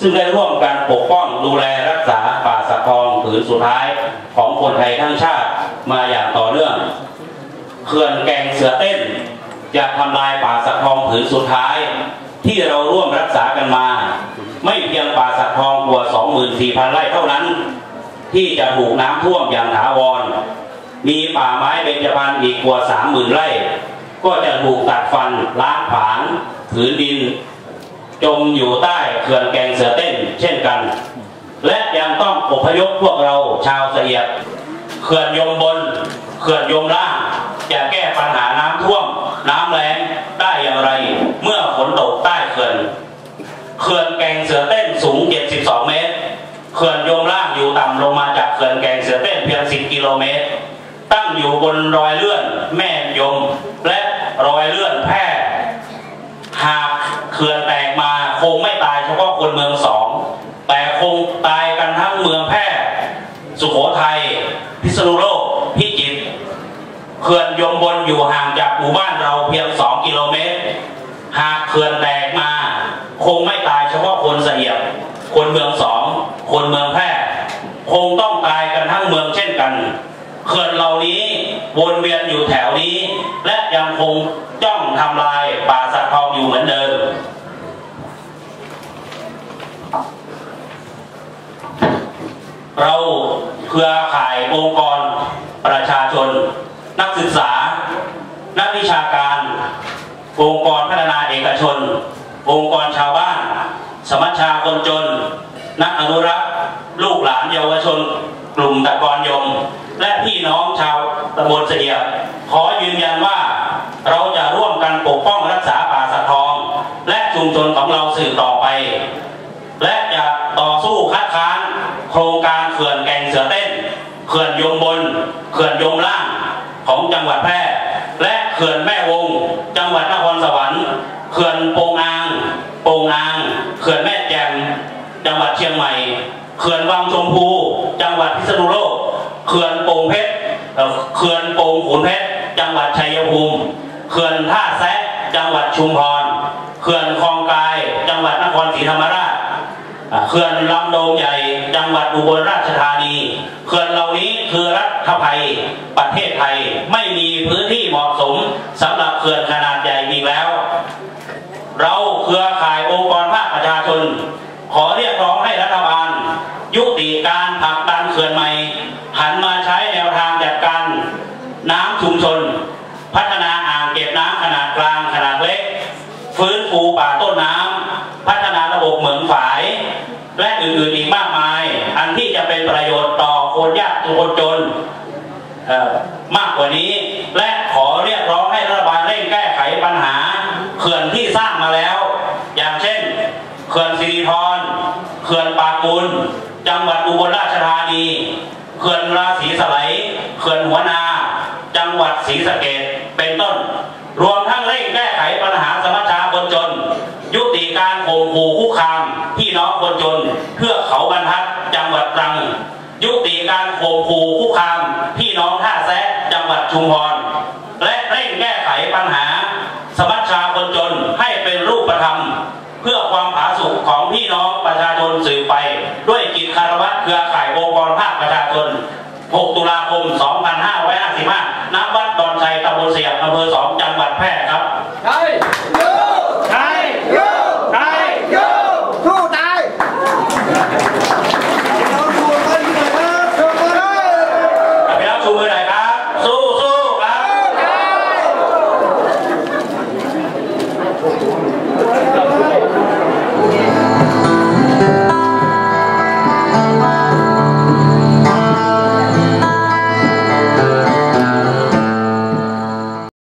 ซึ่งได้ร่วมกันปกป้องดูแลรักษาป่าสะทองผืนสุดท้ายของคนไทยทั้งชาติมาอย่างต่อเนื่องเขื่อนแก่งเสือเต้น จะทำลายป่าสักทองผืนสุดท้าย ที่เราร่วมรักษากันมา ไม่เพียงป่าสักทองกว่า 24,000 ไร่เท่านั้น ที่จะถูกน้ำท่วมอย่างถาวร มีป่าไม้เบญจพรรณอีกกว่า 30,000 ไร่ ก็จะถูกตัดฟันล้างผลาญผืนดิน จมอยู่ใต้เขื่อนแกงเสือเต้นเช่นกัน และยังต้องอพยพพวกเราชาวเสียดเขื่อนยมบน เขื่อนยมล่างจะแก้ปัญหาน้ำท่วม น้ำแล้งได้อย่างไร เมื่อฝนตกใต้เขื่อนเขื่อนแกงเสือเต้นสูง 72 เมตร เขื่อนยมล่างอยู่ต่ำลงมาจากเขื่อนแกงเสือเต้นเพียง 10 กิโลเมตร ตั้งอยู่บนรอยเลื่อนแม่ยม และรอยเลื่อนแพร่ หากเขื่อนแตกมาคงไม่ตายเฉพาะคนเมืองสอง แต่คงตายกันทั้งเมืองแพร่ สุโขทัย พิษณุโลก พิจิตรเขื่อนยมบนอยู่ห่างจากหมู่บ้านเราเพียง2กิโลเมตร หากเขื่อนแตกมา คงไม่ตายเฉพาะคนเสียบ คนเมืองสอง คนเมืองแพร่คงต้องตายกันทั้งเมืองเช่นกัน เขื่อนเหล่านี้วนเวียนอยู่แถวนี้ และยังคงจ้องทำลายป่าสักทองอยู่เหมือนเดิมเรา เครือข่ายองค์กร ประชาชน นักศึกษา นักวิชาการ องค์กรพัฒนาเอกชน องค์กรชาวบ้าน สมัชชาคนจน นักอนุรักษ์ ลูกหลานเยาวชน กลุ่มตะกรยม และพี่น้องชาวตำบลเสียบขอยืนยันว่าเราจะร่วมกันปกป้องรักษาป่าสะทอง และชุมชนของเราสืบต่อไป และจะต่อสู้คัดค้าน โครงการเขื่อนแก่งเสือเต้น เขื่อนยมบน เขื่อนยมล่างของจังหวัดแพร่ และเขื่อนแม่วง จังหวัดนครสวรรค์ เขื่อนโปงอางโปงอาง เขื่อนแม่แจ่มจังหวัดเชียงใหม่ เขื่อนวังชมพู จังหวัดพิษณุโลก เขื่อนโป่งเพชร เขื่อนโป่งขุนเพชร จังหวัดชัยภูมิ เขื่อนท่าแซะจังหวัดชุมพร เขื่อนคลองกาย จังหวัดนครศรีธรรมราช เขื่อนลำโดงใหญ่จังหวัดอุบลราชธานีเขื่อนเหล่านี้คือรัฐภัยประเทศไทยไม่มีพื้นที่เหมาะสมสำหรับเขื่อนขนาดใหญ่อีแล้ว เราเครือข่ายองค์กรภาคประชาชน ขอเรียกร้องให้รัฐบาล ยุติการผลักดันเขื่อนใหม่หันมาใช้แนวทางจัดการน้ำชุมชน พัฒนาอ่างเก็บน้ำขนาดกลางขนาดเล็ก ฟื้นฟูป่าต้นน้ำ ฒนาระบบเหมืองฝาย และอื่นๆอีกมากมาย อันที่จะเป็นประโยชน์ต่อคนยากคนจนมากกว่านี้ และขอเรียกร้องให้รัฐบาลเร่งแก้ไขปัญหาเขื่อนที่สร้างมาแล้ว อย่างเช่นเขื่อนสิริธรเขื่อนปากุลจังหวัดอุบลราชธานีเขื่อนราศีสไลเขื่อนหัวนา จังหวัดศรีสะเกดเป็นต้น รวมทั้งเร่งแก้ไขปัญหาสมัชชาคนจน ขู่คุกคามพี่น้องคนจนเพื่อเขาบรรทัดจังหวัดตรัง ยุติการข่มขู่คุกคาม พี่น้องท่าแซะจังหวัดชุมพรและเร่งแก้ไขปัญหา สมัชชาคนจนให้เป็นรูปธรรม เพื่อความผาสุกของพี่น้องประชาชนสืบไป ด้วยกิจคารวะเครือข่ายองค์กรภาคประชาชน 6 ตุลาคม 2555ณวัดดอนชัยตำบลเสียบอำเภอ2จังหวัดแพร่ครับใช่